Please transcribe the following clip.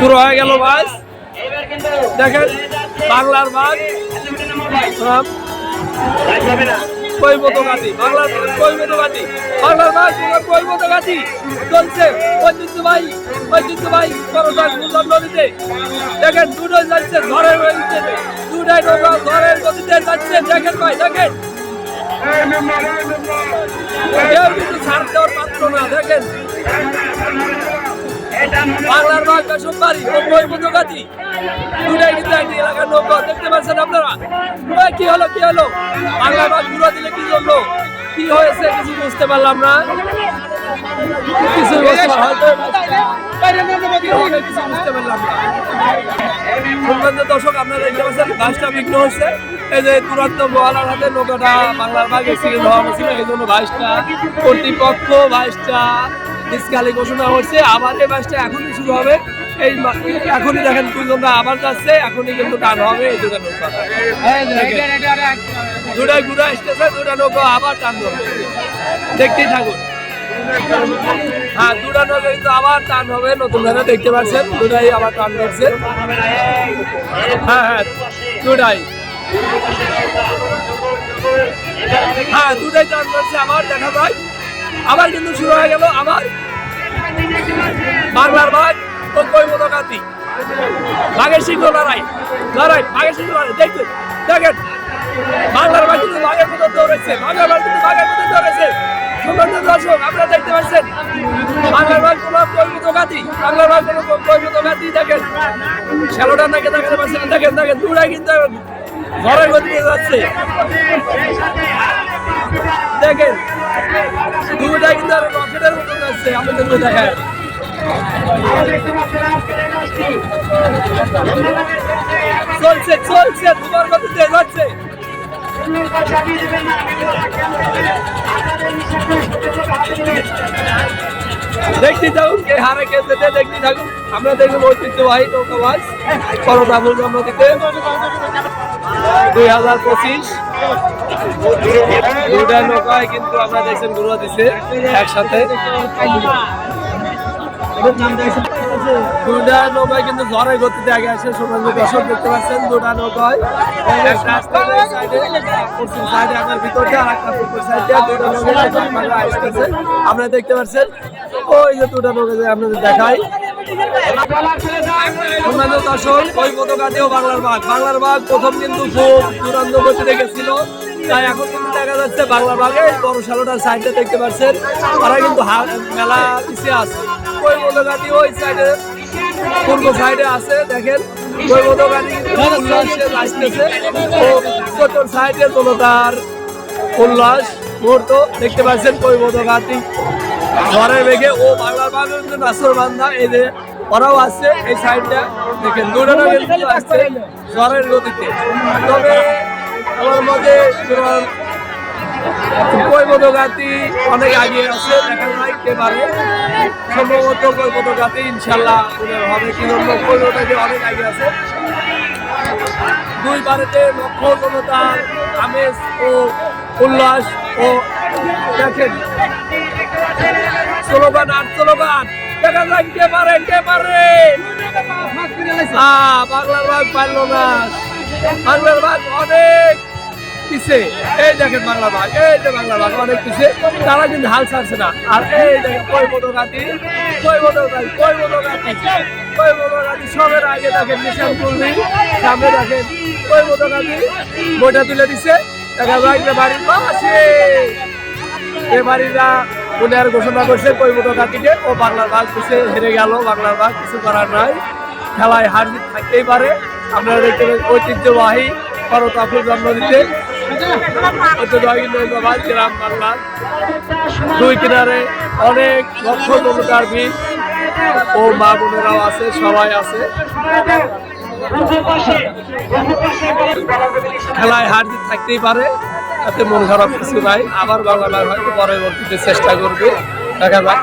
শুরু হয়ে গেল বাস দেখেন, বাংলার বাস বাংলার বাংলার চলছে সুন্দর দেখেন দুটো যাচ্ছে ঝড়ের গতিতে। দুটাই নৌকা ঝড়ের গতিতে যাচ্ছে। দেখেন ভাই, দেখেন। কিন্তু না, দেখেন। বাংলার বাঘ বেসরকারি ও কৈবত গাছি দুটাই কিন্তু একটি এলাকার নৌকা। দেখতে পাচ্ছেন আপনারা? কি হলো কি হলো? বাংলা বাঘ ঘুরা দিলে কি জন্য? কি হয়েছে কিছু বুঝতে পারলাম না। দেখতে পাচ্ছেন, বাসটা বিঘ্ন হচ্ছে এই যে তুরন্ত নৌকাটা বাংলার বাঘ এই বাইশটা কর্তৃপক্ষ বাইশটা ডিসকালি ঘোষণা হচ্ছে আবার এই বাইশটা এখনই শুরু হবে। এই এখনই দেখেন দুজনরা আবার যাচ্ছে এখনই কিন্তু টান হবে এই দুটো নৌকা। দুটাই ঘুরে আসতেছে দুটা নৌকা আবার টান হবে দেখতেই থাকুন। হ্যাঁ দুটা নৌকা কিন্তু আবার টান হবে নতুন ভাবে দেখতে পাচ্ছেন দুটাই আবার টান ধরছে। হ্যাঁ হ্যাঁ দুটাই। হ্যাঁ দুটাই টান ধরছে আবার দেখা যায় আবার কিন্তু শুরু হয়ে গেল আবার বাংলার ভাগ ও কৈবত কাতি বাঘের সিংহ লড়াই লড়াই, বাঘের সিংহ লড়াই, দেখুন, দেখেন। বাংলার ভাগ কিন্তু বাঘের মতো দৌড়েছে বাংলার ভাগ কিন্তু বাঘের মতো দৌড়েছে। দর্শক, আপনারা দেখতে পাচ্ছেন? বাংলার ভাগ কোনো গাতি বাংলার ভাগ কোনো গাতি দেখেন। শ্যালোটা নাকি দেখাতে পাচ্ছেন দেখেন দেখেন, দূরে কিন্তু ঘরের গতিতে যাচ্ছে। দেখেন দুটা কিন্তু রকেটের দেখায় চলছে চলছে, তোমার গতিতে যাচ্ছে। দেখতে থাকুন, কে হারে, কে যেতে দেখতে থাকুন। আমরা দেখুন ঐতিহ্যবাহী নৌকাবাজ করতাপুর জন্মদিতে দুই হাজার পঁচিশ। দুটা নৌকায় কিন্তু আমরা দেখছেন ঘুরে দিছে একসাথে। দুটা নৌকায় কিন্তু ঝড়ের গতিতে আগে আসে সমাজ দর্শক দেখতে পাচ্ছেন দুটা নৌকায় পশ্চিম সাইডে আপনার ভিতরটা একটা পূর্ব সাইডে দুটা নৌকা আসতেছে। আপনারা দেখতে পাচ্ছেন, ওই যে দুটা নৌকা আপনাদের দেখাই। দর্শক ওই বাংলার বাঘ। বাংলার বাঘ প্রথম কিন্তু খুব তাই এখন কিন্তু দেখা যাচ্ছে বাংলা বাঘে বড় দেখতে পাচ্ছেন। তারা কিন্তু মেলা পিছিয়ে আছে। ওই ওই সাইডে, পূর্ব সাইডে আছে, দেখেন। ওই আসতেছে ও চতুর সাইডে উল্লাস মুহূর্ত দেখতে পাচ্ছেন ওই পতাকাটি ঝড়ের বেগে ও বাংলার বাঘ কিন্তু নাসর বান্ধা যে ওরাও আসছে এই সাইডটা। দেখেন কিন্তু আসছে ঝড়ের গতিতে। তবে আমার মতে অনেক আগে আছে দেখা যায় কে পারে। সম্ভবত ইনশাল্লাহ হবে কি জন্য অনেক আগে আছে। দুই বারেতে লক্ষ জনতার আমেজ ও উল্লাস ও দেখেন স্লোগান আর স্লোগান। দেখা যাক কে পারে কে পারে বাংলার বাঘ পারল না। বাংলার বাঘ অনেক পিছে। এই দেখেন বাংলা বাঘ এই যে বাংলা বাঘ অনেক পিছে। তারা কিন্তু হাল ছাড়ছে না। আর এই দেখেন, কই মতো গাতি কই মতো গাতি কই মতো গাতি কই মতো গাতি সবের আগে দেখেন নিশান কুলবি সামনে দেখেন কই মতো গাতি বইটা তুলে দিছে। দেখা যায় বাড়ির পাশে। এবারিরা আর ঘোষণা করছে কৈমতো কাটিকে ও বাংলার ভাগ পিছিয়ে হেরে গেল, বাংলার ভাগ কিছু করার নাই। খেলায় হার থাকতেই পারে। আপনারা দেখতে পাবেন ঐতিহ্যবাহী করতাপুর জন্ম দিতে। ঐতিহ্যবাহী গ্রাম দুই কিনারে অনেক লক্ষ জনতার ভিড়। ও মা বোনেরাও আছে, সবাই আছে। খেলায় হার থাকতেই পারে। তাতে মন খারাপ কিছু নাই। আবার বাংলা হয়তো পরবর্তীতে চেষ্টা করবে। দেখা যাক।